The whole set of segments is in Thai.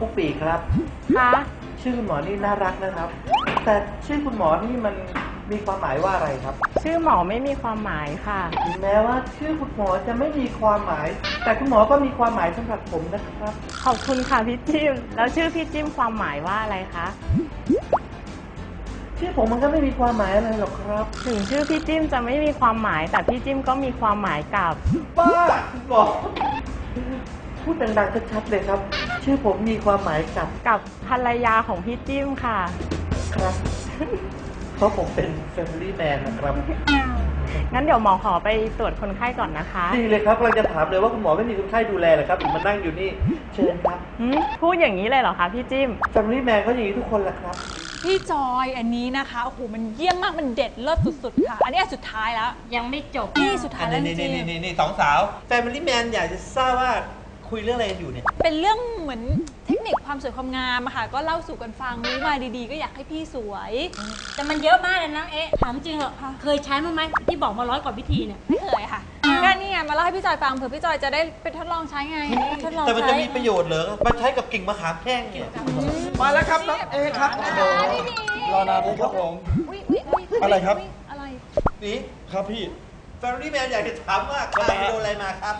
ปุ๊กปีครับ คะชื่อคุณหมอนี่น่ารักนะครับ แต่ชื่อคุณหมอนี่มันมีความหมายว่าอะไรครับ ชื่อหมอไม่มีความหมายค่ะ ถึงแม้ว่าชื่อคุณหมอจะไม่มีความหมาย แต่คุณหมอก็มีความหมายสำหรับผมนะครับ ขอบคุณค่ะพี่จิ้ม แล้วชื่อพี่จิ้มความหมายว่าอะไรคะ ชื่อผมมันก็ไม่มีความหมายอะไรหรอกครับ ถึงชื่อพี่จิ้มจะไม่มีความหมาย แต่พี่จิ้มก็มีความหมายกับ บ้าคุณหมอพูดดังๆชัดๆเลยครับ ชื่อผมมีความหมายกับกับภรรยาของพี่จิ้มค่ะ ครับ เพราะผมเป็น Family Man นะครับ งั้นเดี๋ยวหมอขอไปตรวจคนไข้ก่อนนะคะดีเลยครับเราจะถามเลยว่าคุณหมอไม่มีคนไข้ดูแลเหรอครับถึงมานั่งอยู่นี่ เชิญครับหืมพูดอย่างนี้เลยเหรอคะพี่จิ้ม Family Man เขาอย่างนี้ทุกคนแหละครับ พี่จอยอันนี้นะคะ โอ้โห มันเยี่ยมมาก มันเด็ดเลิศสุดๆ ค่ะ อันนี้อันสุดท้ายแล้ว ยังไม่จบ นี่สุดท้ายแล้วจนี่รินี่งนี่นี่สองสาว Family Man อยากจะทราบว่า คุยเรื่องอะไรกันอยู่เนี่ยๆเป็นเรื่องเหมือนเทคนิคความสวยความงามอะค่ะ ก็เล่าสู่กันฟังรู้มาดีๆ ก็อยากให้พี่สวย แต่มันเยอะมากเลยนะเอ๊ะถามจริงเหรอเคยใช้มั้ยไหมที่บอกมาร้อยกว่าวิธีเนี่ย ไม่เคยค่ะก็นี่ไงมาเล่าให้พี่จอยฟังเผื่อพี่จอยจะได้ไปทดลองใช้ไงทดลองแต่มันจะใช้มีประโยชน์เหรอมาใช้กับกิ่งมะขามแห้งเนี่ยมาแล้วครับน้องเอครับอ่าพี่บีรอนานเลยครับผม อุ๊ยอุ๊ยอุ๊ยอะไรครับยอะไร นี่ครับพี่ Family Man อยากจะถามว่าใครโดนอะไรมาครับ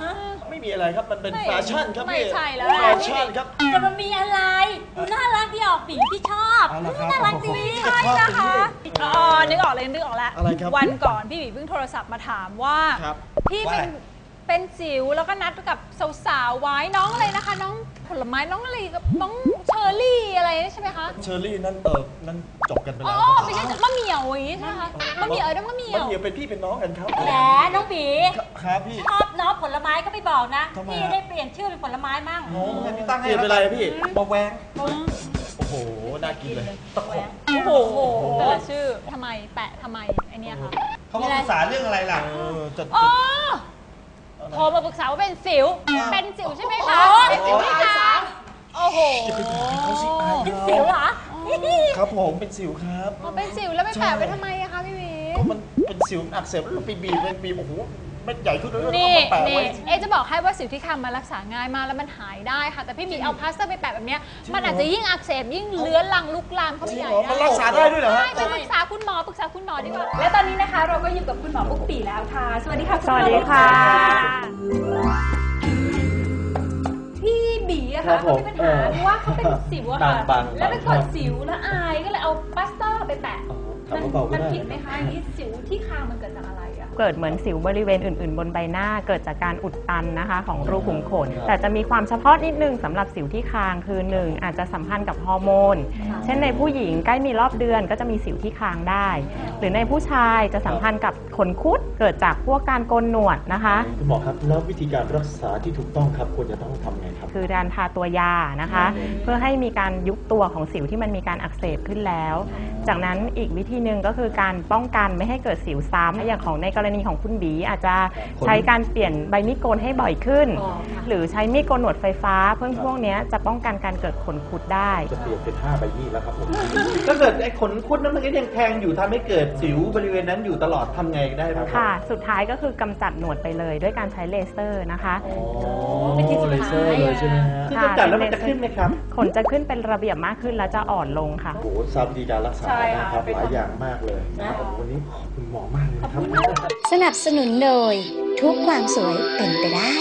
ไม่มีอะไรครับ มันเป็นไม่แฟชั่นครับไม่พี่ใช่แล้วแฟชั่นครับ แต่มันมีอะไรดูน่ารักที่ออกสีที่ชอบเอาละครับน่ารักจริงใช่นะคะ อ๋อนึกออกเลยนึกออกแล้ว อะไรครับวันก่อนพี่บีเพิ่งโทรศัพท์มาถามว่า ครับพี่ว่าเป็นอะไร เป็นสิวแล้วก็นัดกับสาวๆไว้น้องอะไรนะคะ น้องผลไม้น้องอะไรกับน้องเชอร์รี่อะไรใช่ไหมคะเชอรี่นั่นเออนั่นจบกันไปอ๋แล้อวครับไม่ใช่มะเหมี่ยวอย่างงี้ใช่ไหมคะมะเหมี่ยวเออน้องมะเหมี่ยมันวเดี๋ยวเป็นพี่เป็นน้องกันครับแหมน้องบีครับพี่ ชอบน้องผลไม้ก็ไม่บอกนะทำไมพี่ฮะ ได้เปลี่ยนชื่อเป็นผลไม้มั่งโอ้โหพี่ตั้งเปให้ลี่ยนเป็นอะไรพี่มาแวงโอ้โหน่ากินเลยตะขบโอ้โหแต่ละชื่อทำไมแปะทำไมไอเนี้ยค่ะเขามาปรึกษาเรื่องอะไรล่ะ เออจะอ๋อ โทรมาปรึกษาว่าเป็นสิว เป็นสิวใช่ไหมคะโอ้เป็นสิวที่ตาโอ้โหจะไปบอกเขาสิอายเป็นเขาสิวเหรอครับผมเป็นสิวครับอ๋อเป็นสิวแล้วไปแปะไว้ทำไมอะคะพี่หมีก็มันเป็นสิวอักเสบแล้วเราไปบีบเป็นบีบโอ้โห เม็ดใหญ่ขึ้นแล้วเรานี่มาแปะนี่ไว้ เอะจะบอกให้ว่าสิวที่คำมันรักษาง่ายมากแล้วมันหายได้ค่ะ แต่พี่หมีเอาพลาสเตอร์ไปแปะแบบเนี้ยมันอาจจะยิ่งอักเสบยิ่งเลื้อนลังลุกลามเข้าไปจริงใหญ่เหรอมันรักษาได้ด้วยเหรอฮะ ใช่ไปปรึกษาคุณหมอปรึกษาคุณหมอดีกว่า และตอนนี้นะคะเราก็อยู่กับคุณหมอปุ๊กปีแล้วค่ะ สวัสดีค่ะณสวัสดีหมอค่ะพี่บีอะครัค่ะบเขามีปัญหาผมเพราะว่าเขาเป็นสิวอะค่ะบางๆแล้วไปกดสิวแล้วอายก็เลยเอาปลาสเตอร์ไปแปะ อ๋อมันทำเบาๆก็มันได้ ผิดไหมคะอย่างนี้สิวที่คางมันเกิดจากอะไรอะ เกิดเหมือนสิวบริเวณอื่น ๆ บนใบหน้า เกิดจากการอุดตันนะคะ ของรูขุมขนครับแต่จะมีความเฉพาะนิดนึงสำหรับสิวที่คางคือ1อาจจะสัมพันธ์กับฮอร์โมน เช่นในผู้หญิงใกล้มีรอบเดือนก็จะมีสิวที่คางได้ หรือในผู้ชายจะสัมพันธ์กับขนคุดเกิดจากพวกการโกนหนวดนะคะคุณหมอครับแล้ววิธีการรักษาที่ถูกต้องครับควรจะต้องทำไงครับ คือการทาตัวยานะคะ เพื่อให้มีการยุบตัวของสิวที่มันมีการอักเสบขึ้นแล้ว จากนั้นอีกวิธีหนึ่งก็คือการป้องกันไม่ให้เกิดสิวซ้ำอย่างของในกรณีของคุณบีอาจจะใช้การเปลี่ยนใบมีดโกนให้บ่อยขึ้น หรือใช้มีดโกนหนวดไฟฟ้า เพื่อพวกเนี้ยจะป้องกันการเกิดขนคุดได้ จะเปลี่ยนเป็นห้าใบมีดแล้วครับผมถ้าเกิดไอ้ขนคุดนั้นมันก็ยังแทงอยู่ทำให้เกิดสิวบริเวณนั้นอยู่ตลอดทำไงได้บ้างค่ะ สุดท้ายก็คือกำจัดหนวดไปเลยด้วยการใช้เลเซอร์นะคะอ๋อ เป็นที่สุดท้ายเลเซอร์เลยใช่ไหมฮะคือจะจัดแล้วมันจะขึ้นไหมครับ ขนจะขึ้นเป็นระเบียบมากขึ้นและจะอ่อนลงค่ะ โอ้โหทราบวิธีการรักษาใช่ค่ะนะครับเป็นหลายอย่างมากเลยนะครับวันนี้ขอบคุณหมอมากเลยนะครับ สนับสนุนโดย ทุกความสวยเป็นไปได้